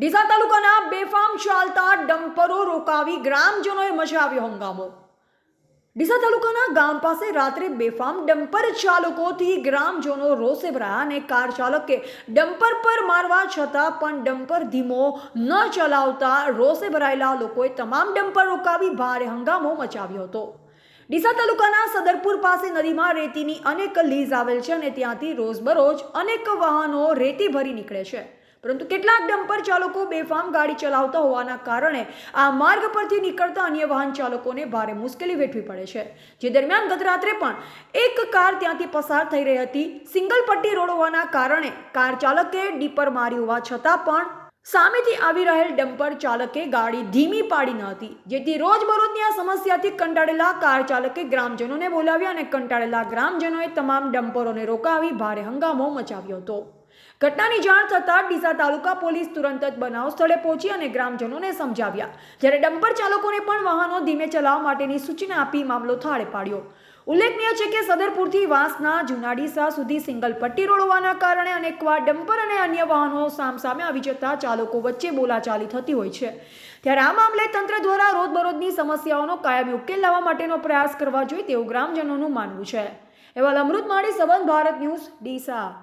ડીસા તાલુકાના બેફામ ચાલતા ડમ્પરો રોકાવી ગ્રામજનોએ મચાવ્યો હંગામો. ડીસા તાલુકાના ગામ પાસે રાત્રે બેફામ ડમ્પર ચાલકોથી ગ્રામજનો રોષે ભરાયા અને કાર ચાલકે ડમ્પર પર મારવા છતાં પણ ડમ્પર ધીમો ન ચલાવતા રોષે ભરાયેલા લોકોએ તમામ ડમ્પર રોકાવી ભારે હંગામો મચાવ્યો હતો. ડીસા તાલુકાના સદરપુર પાસે નદીમાં રેતીની અનેક લીઝ આવેલ છે અને ત્યાંથી રોજબરોજ અનેક વાહનો રેતી ભરી નીકળે છે. પરંતુ કેટલાક ડમ્પર ચાલકો બેફામ ગાડી ચલાવતા હોવાના કારણે આ માર્ગ પરથી નીકળતા અન્ય વાહન ચાલકોને ભારે મુશ્કેલી વેઠવી પડે છે. જે દરમિયાન ગત રાત્રે પણ એક કાર ત્યાંથી પસાર થઈ રહી હતી. સિંગલ પટ્ટી રોડ હોવાના કારણે કાર ચાલકે ડીપર મારી હોવા છતાં પણ સામેથી આવી રહેલ ડમ્પર ચાલકે ગાડી ધીમી પાડી ન હતી, જેથી રોજબરોજની આ સમસ્યાથી કંટાળેલા કાર ચાલકે ગ્રામજનોને બોલાવ્યા અને કંટાળેલા ગ્રામજનોએ તમામ ડમ્પરોને રોકાવી ભારે હંગામો મચાવ્યો હતો. ઘટનાની જાણ થતાં ડીસા તાલુકા પોલીસ તુરંત જ બનાવ સ્થળે પહોંચી અને ગ્રામજનોને સમજાવ્યા. જ્યારે ડમ્પર ચાલકોને પણ વાહનો ધીમે ચલાવવા માટેની સૂચના આપી મામલો થાળે પાડ્યો. ઉલ્લેખનીય છે કે સદરપુરથી વાંસના જુનાડીસા સુધી સિંગલ પટ્ટી રોડ હોવાના કારણે અનેકવાર ડમ્પર અને અન્ય વાહનો સામસામે આવી જતા ચાલકો વચ્ચે બોલાચાલી થતી હોય છે. ત્યારે આ મામલે તંત્ર દ્વારા રોજબરોજની સમસ્યાઓનો કાયમી ઉકેલ લાવવા માટેનો પ્રયાસ કરવા જોઈએ તેવું ગ્રામજનોનું માનવું છે. એવા અમૃત માળી સંબંધ ભારત ન્યૂઝ, ડીસા.